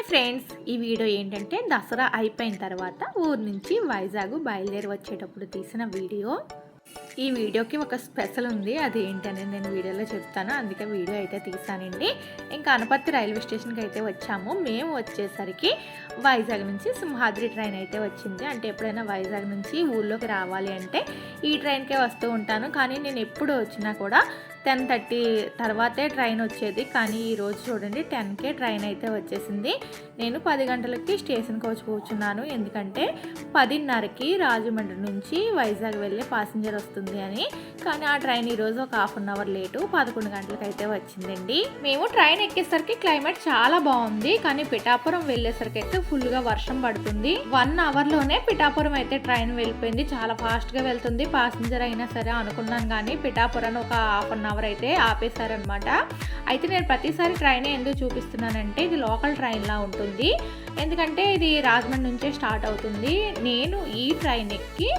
Hi friends ఈ video ఏంటంటే దసరా అయిపోయిన తర్వాత ఊరు నుంచి వైజాగ్ బయలుదేరి వచ్చేటప్పుడు తీసిన వీడియో. ఈ వీడియోకి ఒక స్పెషల్ ఉంది అది ఏంటనేది నేను వీడియోలో చెప్తాను. అందుకే వీడియో అయితే తీసానండి. ఇంకా అనపత్తి రైల్వే స్టేషన్కి అయితే వచ్చాము. మేము వచ్చేసరికి వైజాగ్ నుంచి సింహాద్రి ట్రైన్ అయితే వచ్చింది. అంటే ఎప్పుడైనా వైజాగ్ నుంచి ఊళ్ళోకి రావాలి అంటే ఈ ట్రైన్కే వస్తూ ఉంటాను. కానీ నేను ఎప్పుడు వచ్చినా కూడా టెన్ థర్టీ తర్వాతే ట్రైన్ వచ్చేది. కానీ ఈరోజు చూడండి టెన్కే ట్రైన్ అయితే వచ్చేసింది. నేను పది గంటలకి స్టేషన్కి వచ్చి కూర్చున్నాను. ఎందుకంటే పదిన్నరకి రాజమండ్రి నుంచి వైజాగ్ వెళ్ళే పాసింజర్ వస్తుంది అని. కానీ ఆ ట్రైన్ ఈరోజు ఒక హాఫ్ అన్ అవర్ లేటు పదకొండు గంటలకు అయితే వచ్చిందండి. మేము ట్రైన్ ఎక్కేసరికి క్లైమేట్ చాలా బాగుంది. కానీ పిఠాపురం వెళ్ళేసరికి అయితే ఫుల్గా వర్షం పడుతుంది. వన్ అవర్లోనే పిఠాపురం అయితే ట్రైన్ వెళ్ళిపోయింది. చాలా ఫాస్ట్గా వెళ్తుంది. పాసింజర్ అయినా సరే అనుకున్నాను కానీ పిఠాపురం ఒక హాఫ్ అన్ అవర్ అయితే ఆపేశారనమాట అయితే నేను ప్రతిసారి ట్రైన్ ఎందుకు చూపిస్తున్నానంటే ఇది లోకల్ ట్రైన్లా ఉంటుంది. ఎందుకంటే ఇది రాజమండ్రి నుంచే స్టార్ట్ అవుతుంది. నేను ఈ ట్రైన్ ఎక్కి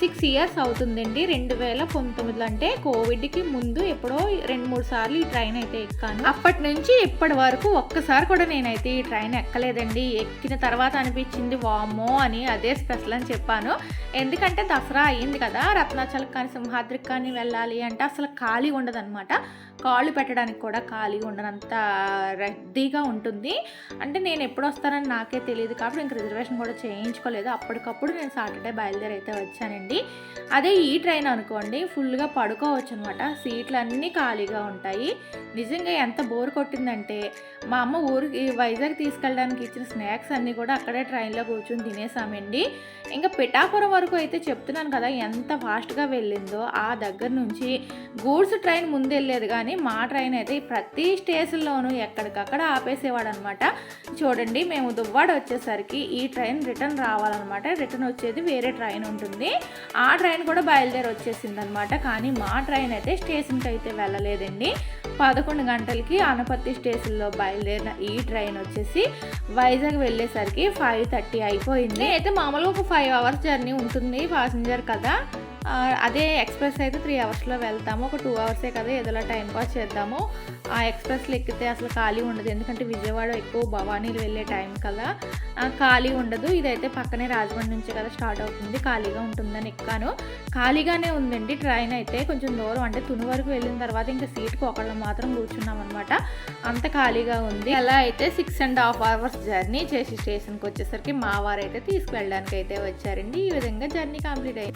సిక్స్ ఇయర్స్ అవుతుందండి. రెండు వేల పంతొమ్మిదిలో అంటే కోవిడ్కి ముందు ఎప్పుడో రెండు మూడు సార్లు ఈ ట్రైన్ అయితే ఎక్కాను. అప్పటి నుంచి ఇప్పటి వరకు ఒక్కసారి కూడా నేనైతే ఈ ట్రైన్ ఎక్కలేదండి. ఎక్కిన తర్వాత అనిపించింది వామో అని అదే స్పెషల్ అని చెప్పాను. ఎందుకంటే దసరా అయ్యింది కదా రత్నాచలకు కానీ సింహాద్రికి కానీ వెళ్ళాలి అంటే అసలు ఖాళీ ఉండదన్నమాట. కాళ్ళు పెట్టడానికి కూడా ఖాళీ ఉండనంత రద్దీగా ఉంటుంది. అంటే నేను ఎప్పుడు వస్తానని నాకే తెలియదు కాబట్టి ఇంక రిజర్వేషన్ కూడా చేయించుకోలేదు. అప్పటికప్పుడు నేను సాటర్డే బయలుదేరి అయితే వచ్చానండి. అదే ఈ ట్రైన్ అనుకోండి ఫుల్గా పడుకోవచ్చు అనమాట సీట్లు అన్నీ ఖాళీగా ఉంటాయి. నిజంగా ఎంత బోర్ కొట్టిందంటే మా అమ్మ ఊరికి వైజాగ్ తీసుకెళ్ళడానికి ఇచ్చిన స్నాక్స్ అన్నీ కూడా అక్కడే ట్రైన్లో కూర్చొని తినేసామండి. ఇంకా పిఠాపురం వరకు అయితే చెప్తున్నాను కదా ఎంత ఫాస్ట్గా వెళ్ళిందో ఆ దగ్గర నుంచి గూడ్స్ ట్రైన్ ముందు వెళ్ళేది కానీ మా ట్రైన్ అయితే ప్రతి స్టేషన్లోనూ ఎక్కడికక్కడ ఆపేసేవాడు అనమాట చూడండి మేము దువ్వాడ వచ్చేసరికి ఈ ట్రైన్ రిటర్న్ రావాలన్నమాట రిటర్న్ వచ్చేది వేరే ట్రైన్ ఉంటుంది. ఆ ట్రైన్ కూడా బయలుదేరి వచ్చేసింది అనమాట కానీ మా ట్రైన్ అయితే స్టేషన్కి అయితే వెళ్ళలేదండి. పదకొండు గంటలకి అనపత్తి స్టేషన్లో బయలుదేరిన ఈ ట్రైన్ వచ్చేసి వైజాగ్ వెళ్ళేసరికి ఫైవ్ థర్టీ అయిపోయింది. అయితే మామూలుగా ఒక ఫైవ్ అవర్స్ జర్నీ ఉంటుంది ప్యాసింజర్ కదా. అదే ఎక్స్ప్రెస్ అయితే త్రీ అవర్స్లో వెళ్తాము. ఒక టూ అవర్సే కదా ఏదోలా టైం పాస్ చేద్దాము. ఆ ఎక్స్ప్రెస్లో ఎక్కితే అసలు ఖాళీ ఉండదు. ఎందుకంటే విజయవాడ ఎక్కువ భవానీలు వెళ్ళే టైం కదా. ఖాళీ ఉండదు. ఇదైతే పక్కనే రాజమండ్రి నుంచి కదా స్టార్ట్ అవుతుంది. ఖాళీగా ఉంటుందని ఎక్కాను. ఖాళీగానే ఉందండి. ట్రైన్ అయితే కొంచెం దూరం. అంటే తుని వరకు వెళ్ళిన తర్వాత ఇంకా సీట్కి ఒకళ్ళు మాత్రం కూర్చున్నాం అనమాట అంత ఖాళీగా ఉంది. అలా అయితే six and half hours journey చేసి స్టేషన్కి వచ్చేసరికి మా వారైతే తీసుకువెళ్ళడానికి అయితే వచ్చారండి. ఈ విధంగా జర్నీ కంప్లీట్ అయింది